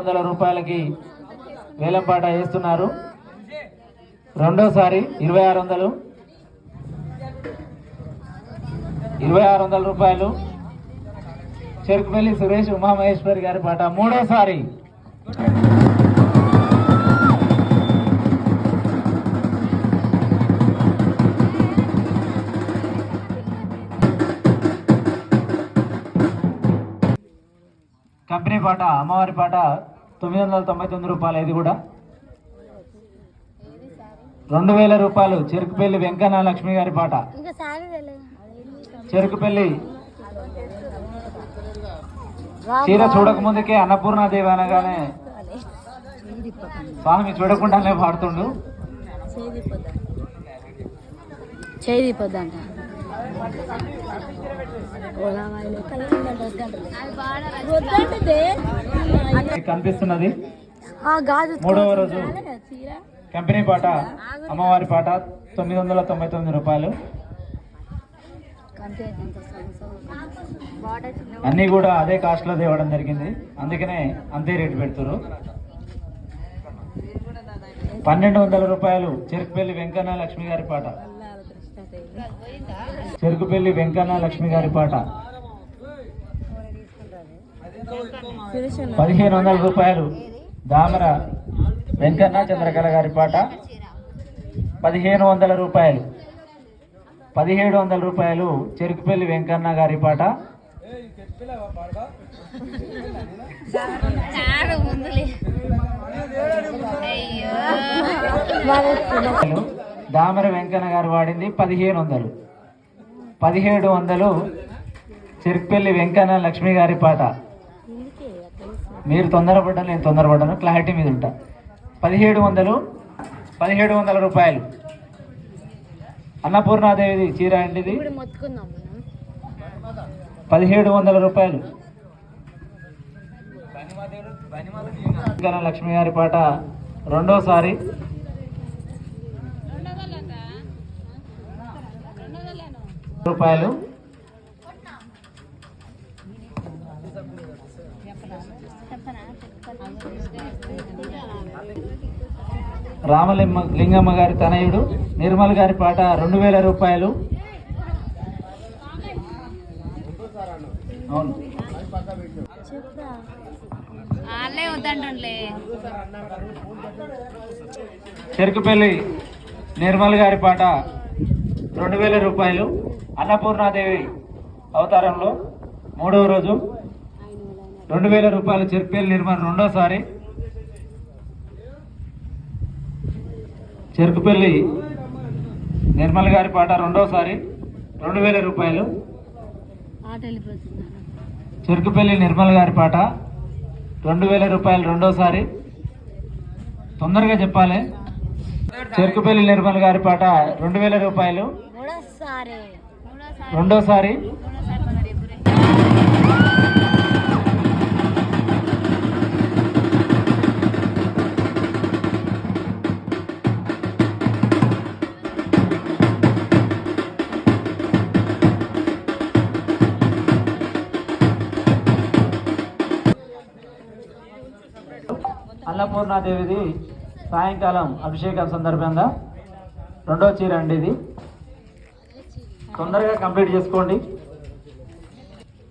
వందల రూపాయలకి వేలంపాట వేస్తున్నారు. రెండోసారి ఇరవై ఆరు వందలు. ఇరవై ఆరు వందల రూపాయలు. చెరుకుపల్లి సురేష్ ఉమామహేశ్వరి గారి పాట. మూడోసారి. కంపెనీ పాట అమ్మవారి పాట తొమ్మిది వందల తొంభై తొమ్మిది రూపాయలు ఇది కూడా. రెండు వేల రూపాయలు చెరుకుపల్లి వెంకన్న లక్ష్మి గారి పాట. చెరుకుపల్లి. చీర చూడక ముందుకే అన్నపూర్ణాదేవి అనగానే స్వామి చూడకుండానే పాడుతుండు. చేయి కనిపిస్తున్నది మూడవ రోజు కంపెనీ పాట అమ్మవారి పాట తొమ్మిది వందల తొంభై తొమ్మిది రూపాయలు. అన్నీ కూడా అదే కాస్ట్లో తేవడం జరిగింది. అందుకనే అంతే రేటు పెడుతురు పన్నెండు వందల రూపాయలు చెరుకుపల్లి వెంకన్న లక్ష్మి గారి పాట. చెరుకుపల్లి వెంకన్న లక్ష్మి గారి పాట. పదిహేను వందల రూపాయలు దామర వెంకన్న చంద్రకళ గారి పాట. పదిహేను వందల రూపాయలు. పదిహేడు వందల రూపాయలు చెరుకుపల్లి వెంకన్న గారి పాట. దామర వెంకన్న గారు వాడింది పదిహేను వందలు. పదిహేడు వందలు చెరుకుపల్లి వెంకన్న లక్ష్మి గారి పాట. మీరు తొందరపడ్డా నేను తొందరపడ్డాను క్లారిటీ మీద ఉంటా. పదిహేడు వందలు పదిహేడు వందల రూపాయలు. అన్నపూర్ణాదేవి చీర అండి ఇది ఇప్పుడు మొత్తుకుందాం మనం పదిహేడు వందల రూపాయలు. వెంకన్న లక్ష్మి గారి పాట రెండోసారి. రూపాయలు. రామలింగ లింగమ్మ గారి తనయుడు నిర్మల్ గారి పాట రెండు వేల రూపాయలు. అవును. చెరుకుపల్లి నిర్మల్ గారి పాట రెండు వేల రూపాయలు. అన్నపూర్ణాదేవి అవతారంలో మూడవ రోజు రెండు వేల రూపాయలు చెరుకుపల్లి నిర్మల్ రెండోసారి చెరుకుపల్లి నిర్మల్ గారి పాట రెండోసారి రెండు వేల రూపాయలు చెరుకుపల్లి నిర్మల్ గారి పాట రెండు వేల రూపాయలు రెండోసారి తొందరగా చెప్పాలి. చెరుకుపల్లి నిర్మల్ గారి పాట రెండు వేల రూపాయలు రెండోసారి. అన్నపూర్ణాదేవిది సాయంకాలం అభిషేకం సందర్భంగా. రెండో చీర అండి ఇది. తొందరగా కంప్లీట్ చేసుకోండి.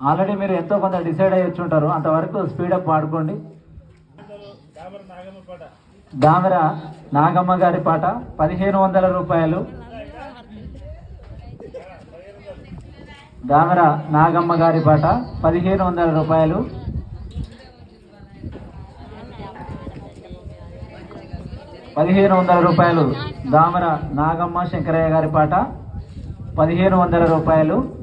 ఆల్రెడీ మీరు ఎంతో కొంత డిసైడ్ అయ్యి వచ్చి ఉంటారు. అంతవరకు స్పీడప్ వాడుకోండి. దామర నాగమ్మ గారి పాట పదిహేను వందల రూపాయలు. దామర నాగమ్మ గారి పాట పదిహేను వందల రూపాయలు. పదిహేను వందల రూపాయలు దామర నాగమ్మ శంకరయ్య గారి పాట పదిహేను వందల రూపాయలు.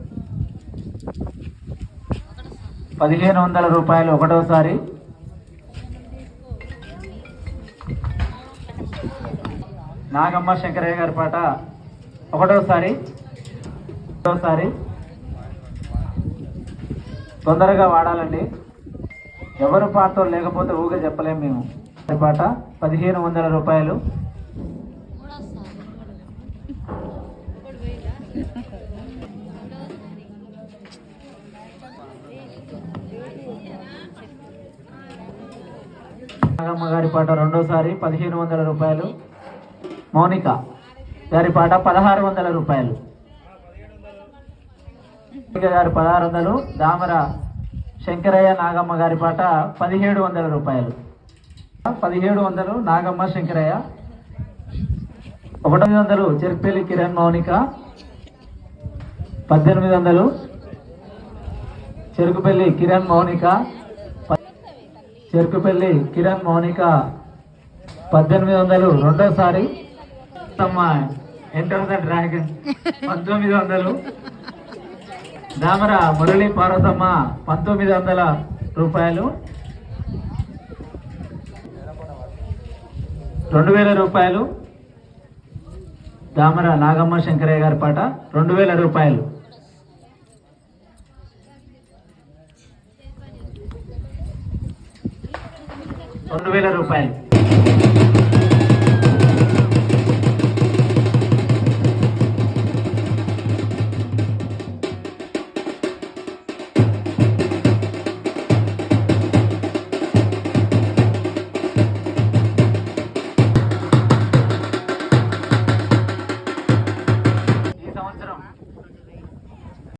పదిహేను వందల రూపాయలు ఒకటోసారి. నాగమ్మ శంకరయ్య గారి పాట ఒకటోసారి. ఒకటోసారి. తొందరగా వాడాలండి. ఎవరు పాటతో లేకపోతే ఊగా చెప్పలేము మేము. పాట పదిహేను వందల రూపాయలు. నాగమ్మ గారి పాట రెండోసారి పదిహేను వందల రూపాయలు. మౌనిక గారి పాట పదహారు వందల రూపాయలు. మౌనిక గారి పదహారు వందలు దామర శంకరయ్య నాగమ్మ గారి పాట పదిహేడు వందల రూపాయలు. పదిహేడు వందలు నాగమ్మ శంకరయ్య. ఒకటి వందలు చెరుపల్లి కిరణ్ మౌనిక. పద్దెనిమిది వందలు. చెరుకుపల్లి కిరణ్ మౌనిక చెరుకుపల్లి కిరణ్ మౌనిక పద్దెనిమిది వందలు రెండోసారి. ఎంటర్ ద డ్రాగన్ పంతొమ్మిది వందలు. దామర మురళీ పార్వతమ్మ పంతొమ్మిది వందల రూపాయలు. రెండు వేల రూపాయలు. దామర నాగమ్మ శంకరయ్య గారి పాట రెండు వేల రూపాయలు. రెండు వేల రూపాయలు.